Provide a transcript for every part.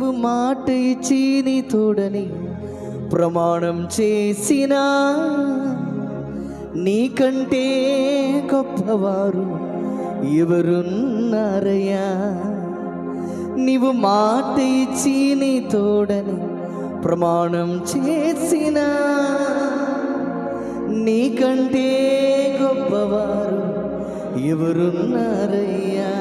నీవు మాట ఇచ్చి నీ తోడని ప్రమాణం చేసినా నీకంటే గొప్పవారు ఎవరున్నారయ్యా? నీవు మాట ఇచ్చి నీ తోడని ప్రమాణం చేసినా నీకంటే గొప్పవారు ఎవరున్నారయ్యా?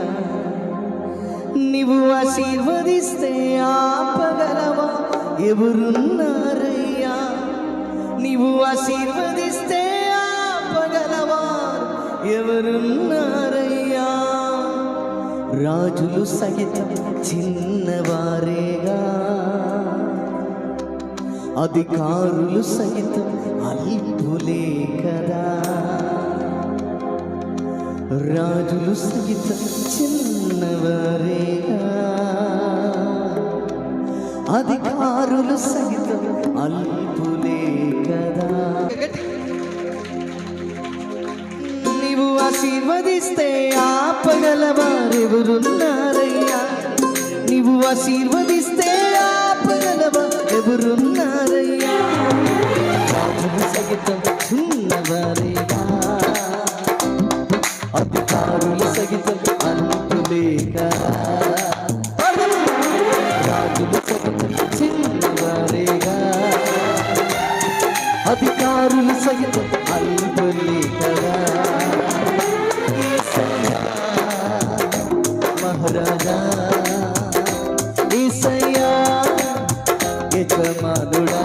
నీవు ఆశీర్వదిస్తే ఆపగలవా? ఎవరున్నారయ్యా? నీవు ఆశీర్వదిస్తే ఆపగలవా? ఎవరున్నారయ్యా? రాజులు సహితం చిన్నవారేగా. అధికారులు సహితం అల్పులే. రాజులు సహితం చిన్నవారేగా. అధికారులు సహితం అల్పులే కదా. నీవు ఆశీర్వదిస్తే ఆపగలవారెవరున్నారయ్యా నీవు ఆశీర్వదిస్తే ఆపగలవా ఎవరున్నారయ్యా రాజులు సహితం అధికారులు సహితం అల్పులేక రాజుల సగితం చిన్నవారేగా అధికారుల సగితం అల్పులేకగా యేసయ్యా, మహారాజా ఈసయ్యా యజమానుడా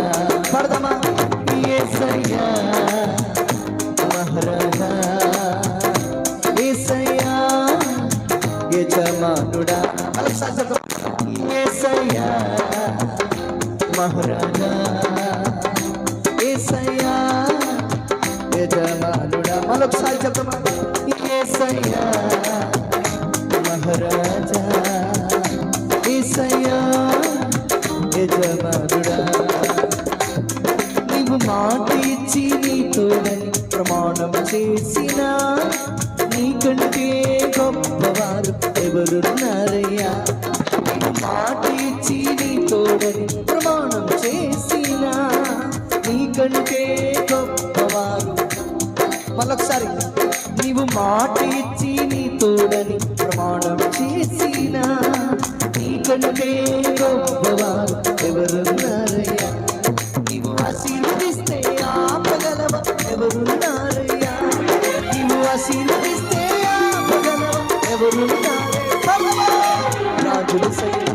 యజమానుడా ఏసయ్యా మహారాజా ఏసయ్యా యజమానుడా మరొకసారి చెప్తామా ఏసయ్యా మహారాజా ఏసయ్యా యజమానుడా నీవు మాట ఇచ్చి నీ తోడని ప్రమాణం చేసిన నీకంటే గొప్పవారు ఎవరున్నారయ్యా మాట ఇచ్చి నీ తోడని ప్రమాణం చేసినా నీకంటే గొప్పవారు. మళ్ళొకసారి నీవు మాట ఇచ్చి నీ తోడని ప్రమాణం చేసినా నీకంటే గొప్పవారు ఎవరున్నారయ్యా. నీవు ఆశీర్వదిస్తే ఆపగలవ ఎవరున్నారయ్యా. నీవు ఆశీర్వదిస్తే ఆపగలవ ఎవరున్నారు Feliz.